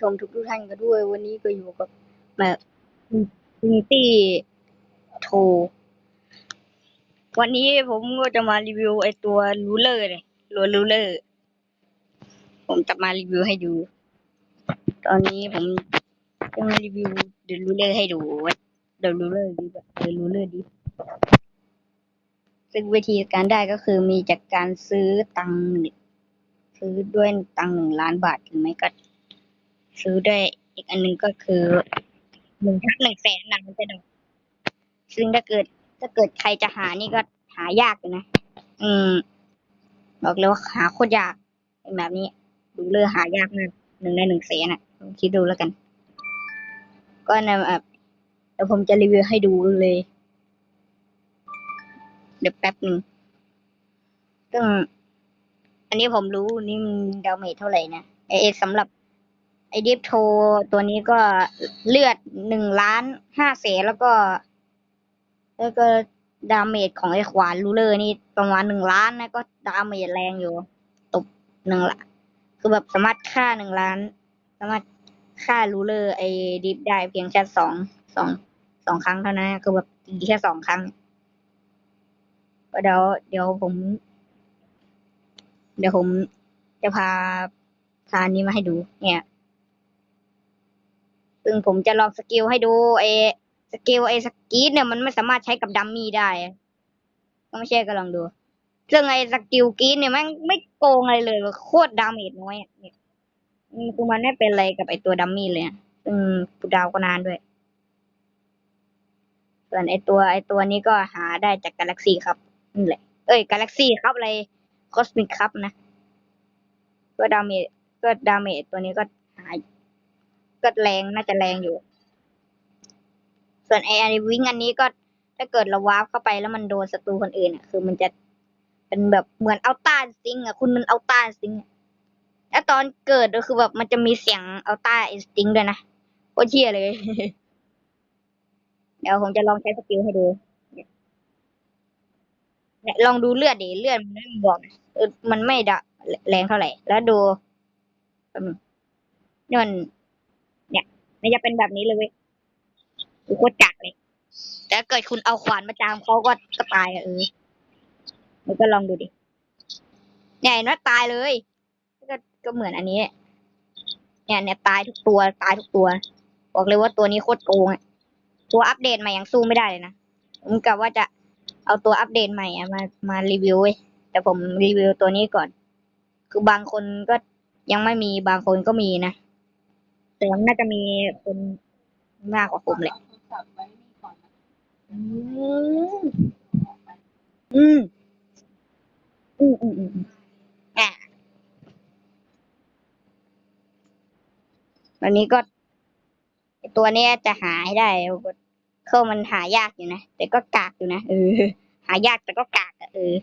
ชมทุกทุกท่านกันด้วย วันนี้ก็อยู่กับแบบอินตี้โท วันนี้ผมก็จะมารีวิวไอตัวรูเลอร์เนี่ยรัวรูเลอร์ ผมจะมารีวิวให้ดู ตอนนี้ผมจะมารีวิวเดอะรูเลอร์ให้ดูว่าเดอะรูเลอร์ดีแบบเดอะรูเลอร์ดีซึ่งวิธีการได้ก็คือมีจากการซื้อตังค์ซื้อด้วยตังค์หนึ่งล้านบาทหรือไม่ก็ ซื้อด้วยอีกอันหนึ่งก็คือหนึ่งทักหนึ่งแสนนะมันจะดอกซึ่งถ้าเกิดถ้าเกิดใครจะหานี่ก็หายากอยู่นะ อืม บอกเลยว่าหาโคตรยากไอ้แบบนี้ดูเลยหายากมากหนึ่งในหนึ่งแสนอะลองคิดดูแล้วกัน ก็นะแบบเดี๋ยวผมจะรีวิวให้ดูเลย เดี๋ยวแป๊บหนึ่งซึ่งอันนี้ผมรู้นี่มันดาเมจเท่าไหร่นะไอเอสำหรับ ไอดิฟโทตัวนี้ก็เลือดหนึ่งล้านห้าแสนแล้วก็ แล้วก็ดาเมจของไอขวานรูเลอร์นี่ประมาณหนึ่งล้านนะก็ดาเมจแรงอยู่ ตบหนึ่งละคือแบบสามารถฆ่าหนึ่งล้าน สามารถฆ่ารูเลอร์ไอดิฟได้เพียงแค่สองสองสองครั้งเท่านั้นนะคือแบบตีแค่สองครั้งเดี๋ยวเดี๋ยวผม เดี๋ยวผมจะพาพานี้มาให้ดูเนี่ย ซึ่งผมจะลองสกิลให้ดูไอสกิลไอสกีดเนี่ยมันไม่สามารถใช้กับดัมมี่ได้ก็ไม่ใช่ก็ลองดู ซึ่งไอสกิลกีดเนี่ยม่งไม่โกงอะไรเลย โคตรดาเมจน้อยเนี่ยคือมันไม่เป็นอะไรกับไอตัวดัมมี่เลยซึ่งกูดาวก็นานด้วย ส่วนไอตัวไอตัวนี้ก็หาได้จากกาแล็กซี่ครับนี่แหละ เอ้ยกาแล็กซี่ครับอะไรคอสมิกครับนะ ก็ดาเมจก็ดาเมจตัวนี้ก็หาย ก็แรงน่าจะแรงอยู่ ส่วนไอไอวิงอันนี้ก็ถ้าเกิดเราวาร์ปเข้าไปแล้วมันโดนศัตรูคนอื่นอะ คือมันจะเป็นแบบเหมือนเอาต้านซิงอะ คุณมันเอาต้านซิงแล้วตอนเกิดก็คือแบบมันจะมีเสียงเอาต้าอินสติ้งด้วยนะโคตรเชี่ยเลย เดี๋ยวผมจะลองใช้สกิลให้ดูเนี่ยลองดูเลือดดิเลือดมันไม่บอกมันไม่ดะแรงเท่าไหร่ แล้วดูนี่มัน เนี่ยมันจะเป็นแบบนี้เลยเว้ยดูโคตรจักเลย แต่ถ้าเกิดคุณเอาขวานมาจามเขาก็ก็ตายอะเออแล้วก็ลองดูดิเนี่ยเห็นว่าตายเลย ก็ก็เหมือนอันนี้ เนี่ยเนี่ยตายทุกตัวตายทุกตัว บอกเลยว่าตัวนี้โคตรโกงอะตัวอัปเดตใหม่ยังสู้ไม่ได้เลยนะผมกะว่าจะเอาตัวอัปเดตใหม่อะมามารีวิวเว้ยแต่ผมรีวิวตัวนี้ก่อน คือบางคนก็ยังไม่มีบางคนก็มีนะ แต่น่าจะมีคนมากกว่าผมแหละ อืม อืม อืมอืมอืมอะวันนี้ก็ตัวเนี้ยจะหาให้ได้เข้ามันหายากอยู่นะ แต่ก็กากอยู่นะเออ หายากแต่ก็กากอะเออ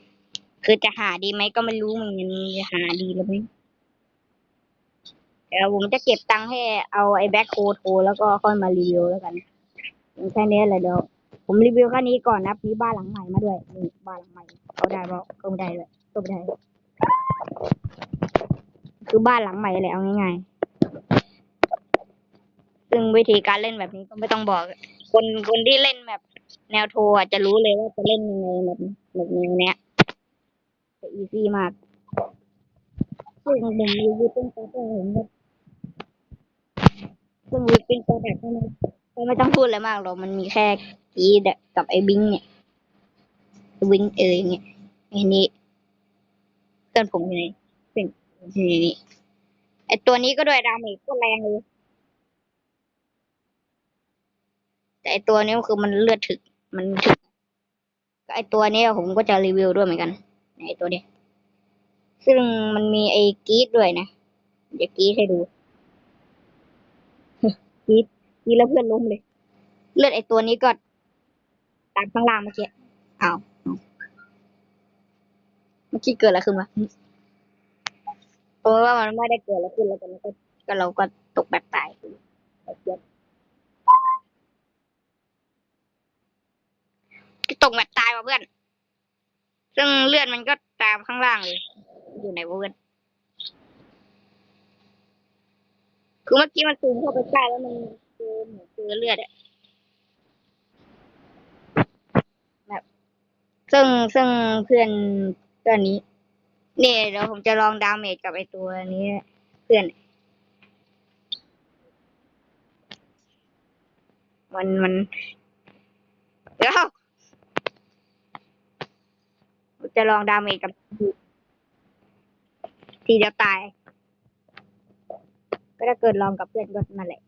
คือจะหาดีไหมก็ไม่รู้เหมือนกันจะหาดีหรือไม่ เดี๋ยวผมจะเก็บตังค์ให้เอาไอ้แบ็คโคโทแล้วก็ค่อยมารีวิวแล้วกันแค่นี้แหละเดี๋ยวผมรีวิวแค่นี้ก่อนนะมีบ้านหลังใหม่มาด้วยนี่บ้านหลังใหม่เขาได้เปล่าก็ไม่ได้เลยก็ไม่ได้ คือบ้านหลังใหม่เลยเอาง่ายๆซึ่งวิธีการเล่นแบบนี้ก็ไม่ต้องบอก คนคนที่เล่นแบบ แนวโทรอะจะรู้เลยว่าจะเล่นยังไงแบบแบบแนวเนี้ยจะอีซี่มากซึ่งผมรีวิวเป็นตัวเองผมซึ่ งรีวิเป็นตัวแบบนี้ก็ไม่ต้องพูดอะไรมากหรอก มันมีแค่กีดกับไอ้บิงเนี่ยวิงเอยอย่างเงี้ยอ้นี่เพื่อนผมอยู่ไหนเป็นนี่นี่ไอตัวนี้ก็ด้วยดาเมจก็แรงเลยแต่ไอตัวนี้คือมันเลือดถึก มันถึกไอตัวนี้ผมก็จะรีวิวด้วยเหมือนกันไอตัวนี้ ซึ่งมันมีไอกีดด้วยนะเดี๋ยวกีดให้ดู กรีดกรีดแล้วเพื่อนล้มเลย เลือดไอตัวนี้ก็ตามข้างล่างเมื่อกี้อ้าวเมื่อกี้เกิดอะไรขึ้นวะเพราะว่ามันไม่ได้เกิดอะไรขึ้นแล้วกันก็ก็เราก็ตกแบบตายตกแบบตายว่ะเพื่อน ซึ่งเลือดมันก็ตามข้างล่างเลย อยู่ไหนวะเพื่อน คือเมื่อกี้มันซูมเข้าไปใกล้แล้วมันเจอเหมือนเจอเลือดอะแบบซึ่งซึ่งเพื่อนตัวนี้ เนี่ยเดี๋ยวผมจะลองดาเมจกับไอตัวนี้ เพื่อน มันมันเดี๋ยวจะลองดาเมจกับทีเดียวตาย ก็ถ้าเกิดลองกับเพื่อนก็นั่นแหละ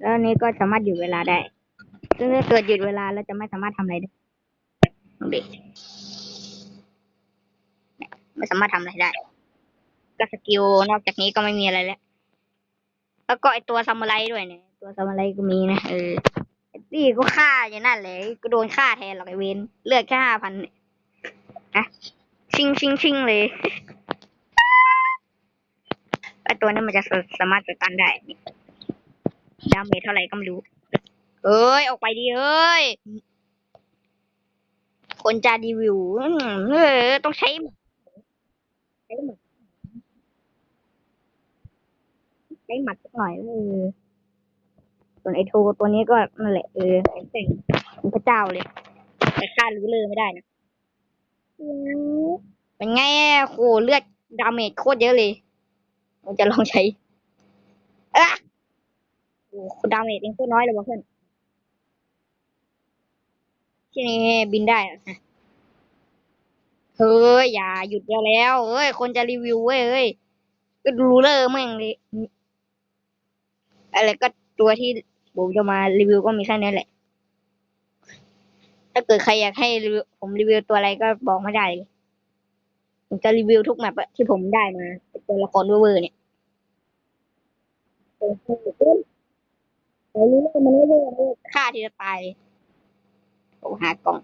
แล้วอันนี้ก็สามารถหยุดเวลาได้ ซึ่งถ้าเกิดหยุดเวลาแล้วจะไม่สามารถทำอะไรได้ดูดิเนี่ยไม่สามารถทำอะไรได้ก็สกิลนอกจากนี้ก็ไม่มีอะไรแล้ว แล้วก็ไอตัวซามูไรด้วยเนี่ย ตัวซามูไรก็มีนะ เออไอ้ตี้ก็ฆ่าอย่างนั้นเลย ก็โดนฆ่าแทนหรอกไอเวนเลือดแค่ห้าพันนะชิงชิงชิงเลยไอตัวนี้มันจะสามารถจัดการได้นี่ดาเมจเท่าไหร่ก็ไม่รู้ เอ้ย ออกไปดิเอ้ย คนจะรีวิวเออต้องใช้ใช้หมัดใช้หมัดสักหน่อยเออส่วนไอโทตัวนี้ก็นั่นแหละเออแข็งแกร่งเป็นพระเจ้าเลย แต่ฆ่ารู้เลยไม่ได้นะ เป็นไงอะโหเลือดดาเมจโคตรเยอะเลยผมจะลองใช้อะโอ้โหดาเมจเองโคตรน้อยเลยวะเพื่อนที่นี่บินได้เหรอฮะเฮ้ยอย่าหยุดได้แล้วเอ้ย คนจะรีวิวเว้ยเอ้ยก็ดูเลอร์แม่งเลยอะไรก็ตัวที่ผมจะมารีวิวก็มีแค่นี้แหละ ถ้าเกิดใครอยากให้รีวิวผมรีวิวตัวอะไรก็บอกมาได้เลยผมจะรีวิวทุกแมปอะที่ผมได้มาเป็นตัวละครเวอร์ๆเนี่ยโอ้โหไอ้นี่มันไม่ได้ฆ่าทีจะตายเลยผมหากล่อง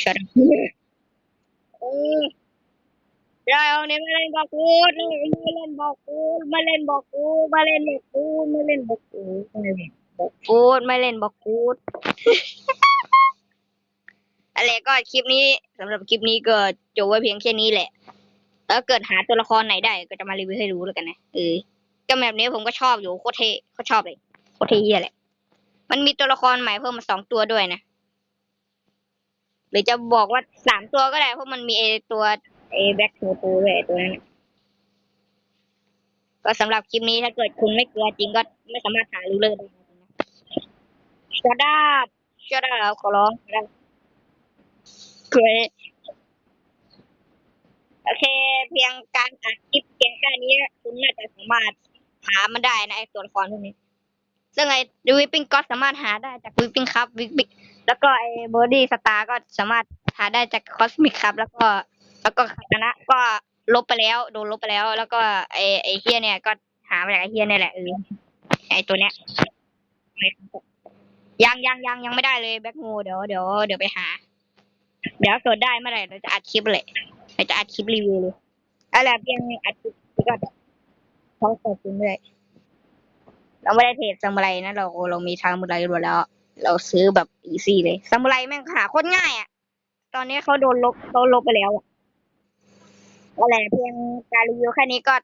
Shut up. เออเราเอาเนี่ยมาเล่นบอกกูดมาเล่นบอกกูดมาเล่นบอกกูดมาเล่นบอกกูดมาเล่นบอกกูดมาเล่นบอกกู กูดไมาเล่นบอกกูดอะไรก็คลิปนี้สำหรับคลิปนี้ก็จบไว้เพียงแค่นี้แหละ แล้วเกิดหาตัวละครไหนได้ก็จะมารีวิวให้รู้แล้วกันนะเออก็แบบนี้ผมก็ชอบอยู่โคตรเท่เขาชอบเลยโคตรเท่เหี้ยแหละ มันมีตัวละครใหม่เพิ่มมาสองตัวด้วยนะหรือจะบอกว่าสามตัวก็ได้เพราะมันมีไอตัวไอแบ็คโทตูด้วยตัวนั้นก็สำหรับคลิปนี้ถ้าเกิดคุณไม่กลัวจริงก็ไม่สามารถหารู้เลยได้ นะชดาบชดาบขอร้องชดาบเคยโอเค เพียงการอัดคลิปเพียงแค่นี้ คุณน่าจะสามารถหามันได้นะไอตัวละครพวกนี้ ซึ่งไอวิปปิ้งก็สามารถหาได้จากวิปปิ้งครับวิปปิ้งแล้วก็ไอ้บอดี้สตาร์ก็สามารถหาได้จากคอสมิกครับ แล้วก็ แล้วก็คณะก็ลบไปแล้ว โดนลบไปแล้ว แล้วก็ไอ้ไอเฮียเนี่ยก็หามาจากไอเฮียเนี่ยแหละเออไอตัวเนี้ย ยังยังยังยังไม่ได้เลยแบ็กงูเดี๋ยวเดี๋ยวเดี๋ยวไปหา เดี๋ยวเกิดได้เมื่อไหร่เราจะอัดคลิปเลยเราจะอัดคลิปรีวิวเลยอะไรเพียงอัดคลิปก็เขาขอบคุณเลยเราไม่ได้เทรดซามูไรนะเราเรามีทางมูไรรวดแล้ว เราซื้อแบบอีซี่เลยซามูไรแม่งหาโคตรง่ายอะ ตอนนี้เขาโดนลบเขาลบไปแล้วอะอะไรเพียงการรีวิวแค่นี้ก็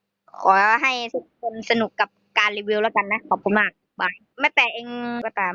ขอให้ทุกคนสนุกกับการรีวิวแล้วกันนะ ขอบคุณมากบายแม้แต่เองก็ตาม